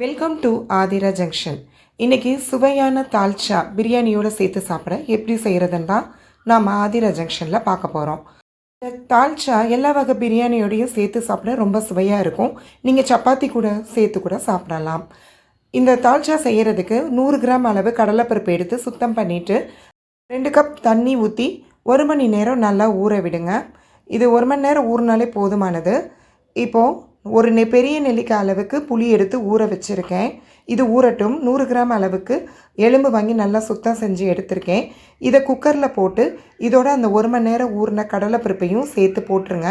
Welcome to Aadhira junction இன்னைக்கு சுவையான தால்ச்சா பிரியாணியோடு சேர்த்து சாப்பிட எப்படி செய்கிறதுன்னு தான் நாம் ஆதிரா ஜங்ஷனில் பார்க்க போகிறோம் இந்த தால்ச்சா எல்லா வகை பிரியாணியோடையும் சேர்த்து சாப்பிட ரொம்ப சுவையாக இருக்கும். நீங்கள் சப்பாத்தி கூட சேர்த்து கூட சாப்பிடலாம். இந்த தால்ச்சா செய்கிறதுக்கு நூறு கிராம் அளவு கடலைப்பருப்பு எடுத்து சுத்தம் பண்ணிவிட்டு ரெண்டு கப் தண்ணி ஊற்றி ஒரு மணி நேரம் நல்லா ஊற விடுங்க. இது ஒரு மணி நேரம் ஊறினாலே போதுமானது. இப்போது ஒரு நெ பெரிய நெல்லிக்காய் அளவுக்கு புளி எடுத்து ஊற வச்சுருக்கேன். இது ஊறட்டும். நூறு கிராம் அளவுக்கு எலும்பு வாங்கி நல்லா சுத்தம் செஞ்சு எடுத்திருக்கேன். இதை குக்கரில் போட்டு இதோட அந்த ஒரு மணி நேரம் ஊறின கடலைப்பருப்பையும் சேர்த்து போட்டுருங்க.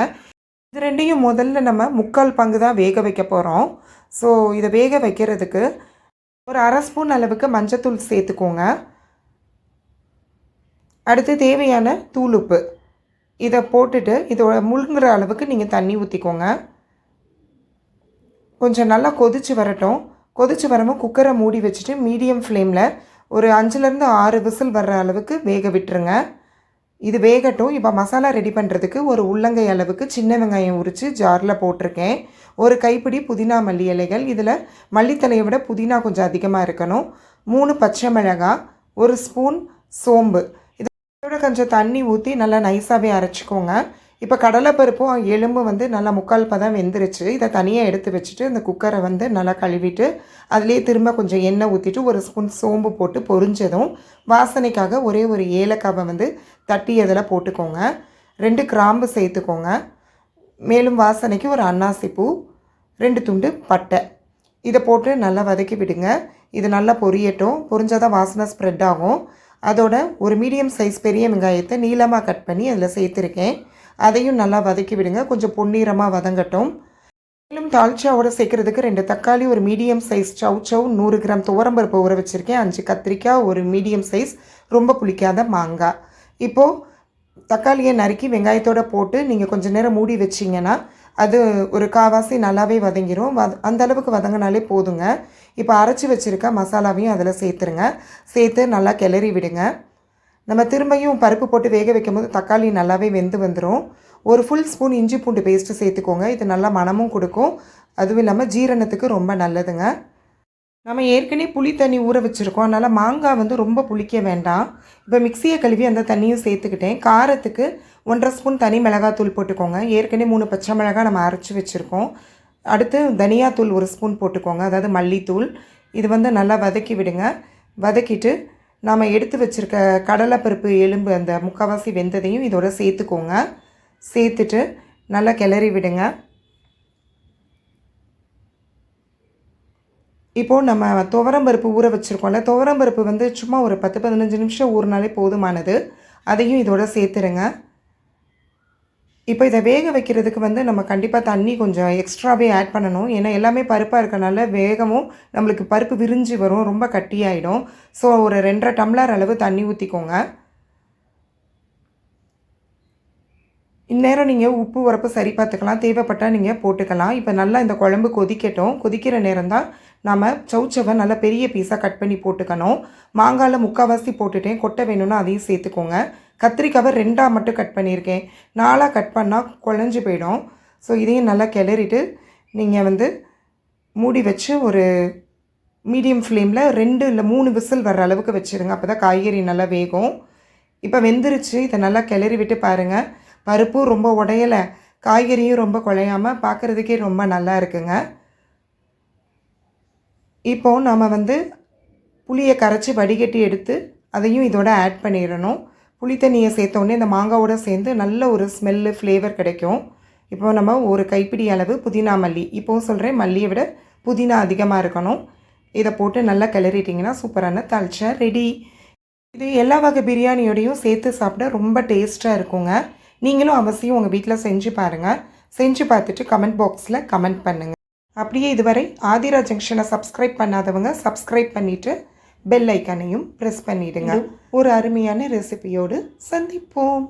இது ரெண்டையும் முதல்ல நம்ம முக்கால் பங்கு தான் வேக வைக்க போகிறோம் ஸோ இதை வேக வைக்கிறதுக்கு ஒரு அரை ஸ்பூன் அளவுக்கு மஞ்சத்தூள் சேர்த்துக்கோங்க. அடுத்து தேவையான தூள் உப்பு இதை போட்டுட்டு இதோட முழுங்குற அளவுக்கு நீங்கள் தண்ணி ஊற்றிக்கோங்க கொஞ்சம் நல்லா கொதிச்சு வரட்டும். கொதிச்சு வரமும் குக்கரை மூடி வச்சுட்டு மீடியம் ஃப்ளேமில் ஒரு அஞ்சுலேருந்து ஆறு விசில் வர்ற அளவுக்கு வேக விட்டுருங்க. இது வேகட்டும். இப்போ மசாலா ரெடி பண்ணுறதுக்கு ஒரு உள்ளங்கை அளவுக்கு சின்ன வெங்காயம் உரித்து ஜாரில் போட்டிருக்கேன். ஒரு கைப்பிடி புதினா மல்லி இலைகள். இதில் மல்லித்தலையை விட புதினா கொஞ்சம் அதிகமாக இருக்கணும். மூணு பச்சை மிளகாய் ஒரு ஸ்பூன் சோம்பு. இதோட கொஞ்சம் தண்ணி ஊற்றி நல்லா நைஸாகவே அரைச்சிக்கோங்க. இப்போ கடலைப்பருப்பும் எலும்பும் வந்து நல்லா முக்கால் பதம் வெந்துருச்சு. இதை தனியாக எடுத்து வச்சுட்டு இந்த குக்கரை வந்து நல்லா கழுவிட்டு அதுலேயே திரும்ப கொஞ்சம் எண்ணெய் ஊற்றிட்டு ஒரு ஸ்பூன் சோம்பு போட்டு பொரிஞ்சதும் வாசனைக்காக ஒரே ஒரு ஏலக்காவை வந்து தட்டி அதில் போட்டுக்கோங்க. ரெண்டு கிராம்பு சேர்த்துக்கோங்க. மேலும் வாசனைக்கு ஒரு அன்னாசிப்பூ ரெண்டு துண்டு பட்டை. இதை போட்டு நல்லா வதக்கி விடுங்க. இது நல்லா பொரியட்டும். பொரிஞ்சாதான் வாசனை ஸ்ப்ரெட் ஆகும். அதோட ஒரு மீடியம் சைஸ் பெரிய வெங்காயத்தை நீளமாக கட் பண்ணி அதில் சேர்த்துருக்கேன். அதையும் நல்லா வதக்கி விடுங்க. கொஞ்சம் பொன்னிறமாக வதங்கட்டும். மேலும் தால்ச்சாவோட சேர்க்குறதுக்கு ரெண்டு தக்காளி ஒரு மீடியம் சைஸ் சவ் சவ் நூறு கிராம் துவரம்பருப்பு ஊற வச்சுருக்கேன். அஞ்சு கத்திரிக்காய் ஒரு மீடியம் சைஸ் ரொம்ப புளிக்காத மாங்காய். இப்போது தக்காளியை நறுக்கி வெங்காயத்தோடு போட்டு நீங்கள் கொஞ்சம் நேரம் மூடி வச்சிங்கன்னா அது ஒரு காவாசி நல்லாவே வதங்கிரும். வத அந்த அளவுக்கு வதங்கினாலே போதுங்க. இப்போ அரைச்சி வச்சுருக்க மசாலாவையும் அதில் சேர்த்துருங்க. சேர்த்து நல்லா கிளறி விடுங்க. நம்ம திரும்பியும் பருப்பு போட்டு வேக வைக்கும் போது தக்காளி நல்லாவே வெந்து வந்துடும் ஒரு ஃபுல் ஸ்பூன் இஞ்சி பூண்டு பேஸ்ட்டு சேர்த்துக்கோங்க. இது நல்லா மணமும் கொடுக்கும். அதுவும் இல்லாமல் ஜீரணத்துக்கு ரொம்ப நல்லதுங்க. நம்ம ஏற்கனவே புளி தண்ணி ஊற வச்சுருக்கோம். அதனால் மாங்காய் வந்து ரொம்ப புளிக்க வேண்டாம். இப்போ மிக்சியை கழுவி அந்த தண்ணியும் சேர்த்துக்கிட்டேன். காரத்துக்கு ஒன்றரை ஸ்பூன் தனி மிளகாத்தூள் போட்டுக்கோங்க. ஏற்கனவே மூணு பச்சை மிளகாய் நம்ம அரைச்சி வச்சுருக்கோம். அடுத்து தனியாத்தூள் ஒரு ஸ்பூன் போட்டுக்கோங்க. அதாவது மல்லித்தூள். இது வந்து நல்லா வதக்கி விடுங்க. வதக்கிட்டு நாம் எடுத்து வச்சுருக்க கடலைப்பருப்பு எலும்பு அந்த முக்கால்வாசி வெந்ததையும் இதோட சேர்த்துக்கோங்க. சேர்த்துட்டு நல்லா கிளறி விடுங்க. இப்போது நம்ம துவரம்பருப்பு ஊற வச்சுருக்கோம்ல துவரம்பருப்பு வந்து சும்மா ஒரு பத்து பதினஞ்சு நிமிஷம் ஊறினாலே போதுமானது. அதையும் இதோட சேர்த்துருங்க. இப்போ இதை வேக வைக்கிறதுக்கு வந்து நம்ம கண்டிப்பாக தண்ணி கொஞ்சம் எக்ஸ்ட்ராவே ஆட் பண்ணணும். ஏன்னா எல்லாமே பருப்பாக இருக்கனால வேகமும் நம்மளுக்கு பருப்பு விரிஞ்சு வரும் ரொம்ப கட்டியாயிடும். ஸோ ஒரு ரெண்டரை டம்ளர் அளவு தண்ணி ஊற்றிக்கோங்க இந்நேரம் நீங்கள் உப்பு உரப்பு சரி பார்த்துக்கலாம். தேவைப்பட்டால் நீங்கள் போட்டுக்கலாம். இப்போ நல்லா இந்த குழம்பு கொதிக்கட்டும். கொதிக்கிற நேரம் தான் நம்ம சவுச்சவை நல்லா பெரிய பீஸாக கட் பண்ணி போட்டுக்கணும். மாங்காயில் முக்கால்வாசி போட்டுட்டேன். கொட்டை வேணும்னா அதையும் சேர்த்துக்கோங்க. கத்திரிக்காவை ரெண்டாக மட்டும் கட் பண்ணியிருக்கேன். நாலாக கட் பண்ணால் குழஞ்சி போயிடும். ஸோ இதையும் நல்லா கிளறிட்டு நீங்கள் வந்து மூடி வச்சு ஒரு மீடியம் ஃப்ளேமில் ரெண்டு இல்லை மூணு விசில் வர்ற அளவுக்கு வச்சுருங்க. அப்போ தான் காய்கறி நல்லா வேகும். இப்போ வெந்துருச்சு. இதை நல்லா கிளறி விட்டு பாருங்கள் பருப்பும் ரொம்ப உடையலை. காய்கறியும் ரொம்ப குழையாமல் பார்க்குறதுக்கே ரொம்ப நல்லா இருக்குங்க. இப்போது நம்ம வந்து புளியை கரைச்சி வடிகட்டி எடுத்து அதையும் இதோட ஆட் பண்ணிடணும். புளி தண்ணியை சேர்த்தோடனே இந்த மாங்காவோட சேர்ந்து நல்ல ஒரு ஸ்மெல்லு ஃப்ளேவர் கிடைக்கும். இப்போ நம்ம ஒரு கைப்பிடி அளவு புதினா மல்லி. இப்போவும் சொல்கிறேன் மல்லியை விட புதினா அதிகமாக இருக்கணும். இதை போட்டு நல்லா கிளறிட்டிங்கன்னா சூப்பரான தாளிச்சா ரெடி இது எல்லா வகை பிரியாணியோடையும் சேர்த்து சாப்பிட ரொம்ப டேஸ்ட்டாக இருக்குங்க. நீங்களும் அவசியம் உங்கள் வீட்டில் செஞ்சு பாருங்கள் செஞ்சு பார்த்துட்டு கமெண்ட் பாக்ஸில் கமெண்ட் பண்ணுங்கள் அப்படியே இதுவரை ஆதிரா ஜங்ஷனை சப்ஸ்கிரைப் பண்ணாதவங்க சப்ஸ்கிரைப் பண்ணிவிட்டு பெல் ஐக்கானையும் ப்ரெஸ் பண்ணிவிடுங்க ஒரு அருமையான ரெசிபியோடு சந்திப்போம்.